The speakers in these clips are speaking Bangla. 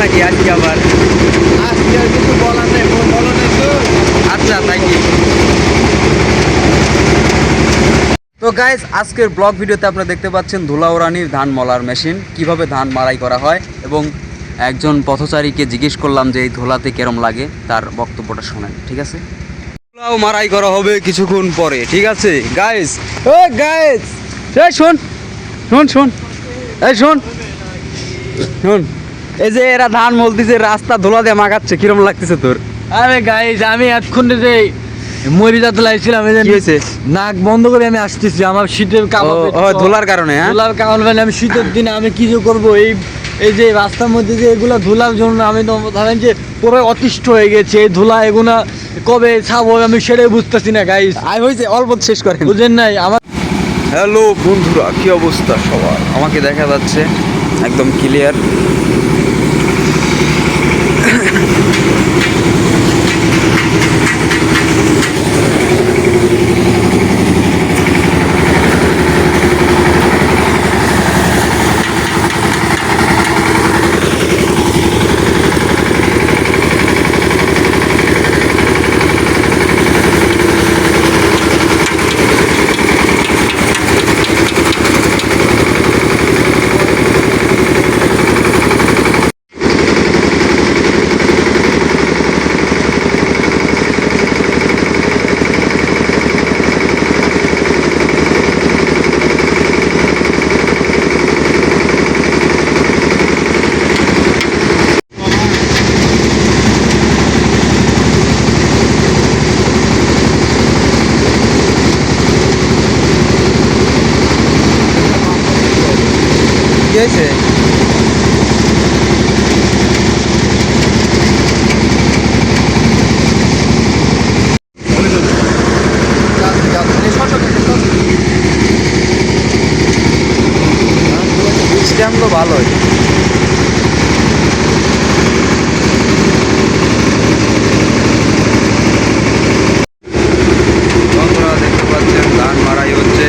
নাকি আজকে আবার? আজকে আর কিছু বলার নেই বলার নেই তো। আচ্ছা তাই কি তো গাইজ আজকের ব্লগ ভিডিওতে আপনারা দেখতে পাচ্ছেন ধুলাউরানির ধান মলার মেশিন কীভাবে ধান মারাই করা হয় এবং একজন পথচারীকে জিজ্ঞেস করলাম যে এই ধোলাতে কেরম লাগে তার বক্তব্যটা শোনেন ঠিক আছে? ধুলাও মারাই করা হবে কিছুক্ষণ পরে ঠিক আছে? গাইজ ও গাইজ এই শোন শোন শোন এই শোন শোন। এই যে এরা ধান মলতিছে রাস্তা ধুলা দিয়ে মাখাচ্ছে কিরম লাগতেছে তোর? আরে গাইজ আমি এতক্ষণ যে লাইছিলাম এই যে কি হয়েছে? নাক বন্ধ করে আমি আসতেছি আমার শীতের ও, কাপড় ধুলার কারণে হ্যাঁ? ধুলার কারণে আমি শীতের দিনে আমি কি যে করব? এই এই যে রাস্তার মধ্যে যে এগুলা ধুলার জন্য আমি তো ধরেন যে পুরো অতিষ্ঠ হয়ে গেছে এই ধুলা এগুলা কবে ছাবো আমি সেটাই বুঝতেছি না গাইজ আই হয়েছে অল্প শেষ করেন। বুঝেন নাই আমার হ্যালো বন্ধুরা কি অবস্থা সবার? আমাকে দেখা যাচ্ছে একদম clear Ha ha ha. System তো ভালোই বন্ধুরা দেখতে পাচ্ছেন ধান মারাই হচ্ছে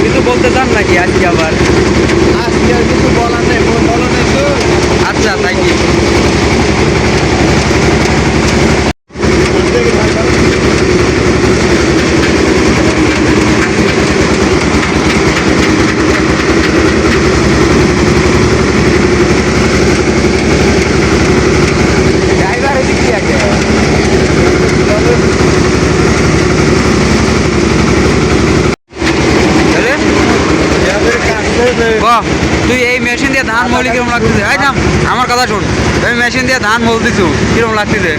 কিছু বলতে চান নাকি আজকে আবার আজকে আর কিছু বলার নেই বলো নেই তো আচ্ছা তাই কি ড্রাইভার এদিক দিয়ে আগে আরে? বাহ তুই এই মেশিন দিয়ে ধান মলি কিরম লাগতেছে? আমার কথা শুন। আমি মেশিন দিয়ে ধান মলতেছো কিরম লাগতেছে?